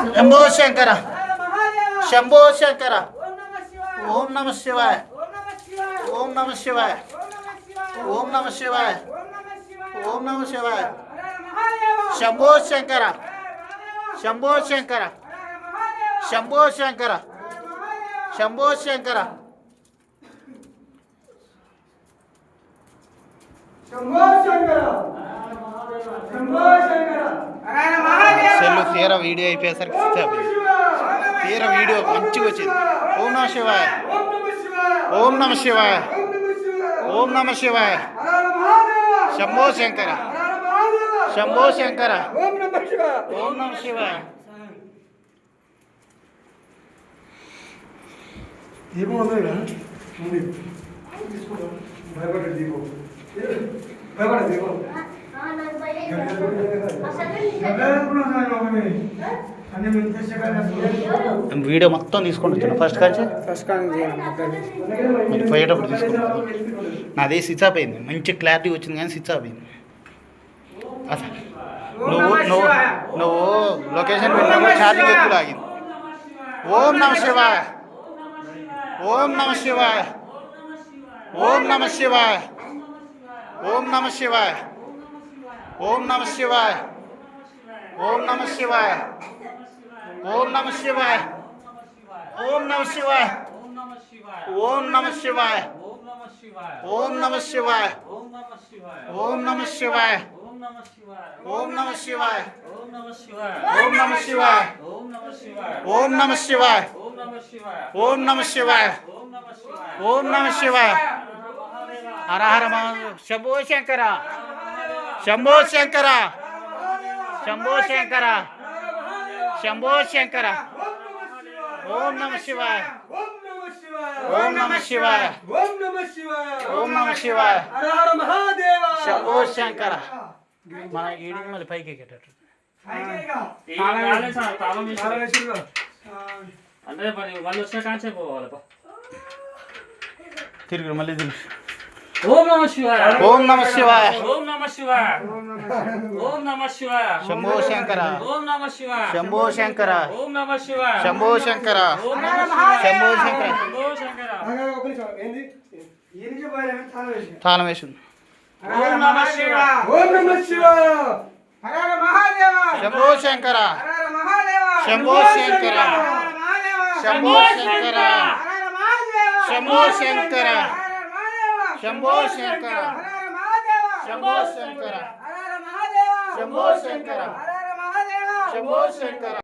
शंभो शंकर. शंभो शंकर. ओम नम शिवाय. ओम नम शिवाय. ओम नम शिवाय. ओम नम शिवाय. शंभो शंकर. शंभो शंकर. शंभो शंकर. शंभो शंकर. शंभो शंकरा. తీర వీడియో అయిపోయేసరికి తీర వీడియో మంచిగా వచ్చింది. ఓం నమ శివాయ. ఓం నమ శివాయ. ఓం నమ శివాయ. శంభో శంకర. శంభో శంకర. ఓం నమ శివాయ. దీపం దీపం. వీడియో మొత్తం తీసుకొని వచ్చాను ఫస్ట్ కాచి ఫస్ట్ కాల్ మీరు పోయేటప్పుడు తీసుకుంటాను నాది స్విచ్ ఆఫ్ అయింది మంచి క్లారిటీ వచ్చింది కానీ స్విచ్ ఆఫ్ అయింది అసలు నువ్వు నువ్వు నువ్వు లొకేషన్ పెట్టినప్పుడు ఛార్జింగ్ ఎక్కువ ఆగింది ఓం నమ శివాయ ఓం నమ శివాయ ఓం నమ శివాయ ఓం నమ శివాయ ఓం నమ శివాయ ఓం నమ శివాయ ఓం నమ శివాయ ఓం నమ శివాయ ఓం నమ శివాయ ఓం నమ శివాయ ఓం నమ శివాయ ఓం నమ శివాయ ఓం నమ శివాయ ఓం నమ శివాయ ఓం నమ శివాయ ఓం నమ శివాయ హర హర శంభో శంకర శంభో శంకర. శంభో శంకర. శంభో శంకర. ఓం నమ శివాయ. ఓం నమ శివాయ. ఓం నమ శివాయ. ఓం నమ శివాయ శంభో శంకర. మన ఈడికి మళ్ళీ పైకి ఎక్కేటట్టు. అంటే మరి వాళ్ళు వచ్చిన కాంచే పోవాలి పా. మళ్ళీ తిరిగి. ఓం నమ శివాయ. ఓం నమ శివాయ. ఓం నమ శివాయ. ఓం నమ శివాయ. శంభో శంకర. ఓం నమ శివాయ. శంభో శంకర. ఓం నమ శివాయ. శంభో శంకర. ఓం నమ శివాయ. శంభో శంకర. శంభో శంకర. ఏంది? తాళం వేసి. తాళం వేసింది. ఓం నమ శివాయ. ఓం నమ శివాయ. హర మహాదేవ. శంభో శంకర. హర మహాదేవ. శంభో శంకర. శంభో శంకర. హర హర మహాదేవ. శంభో శంకర. शंभो शंकर। शंभो शंकर। शंभो शंकर। शंभो शंकर।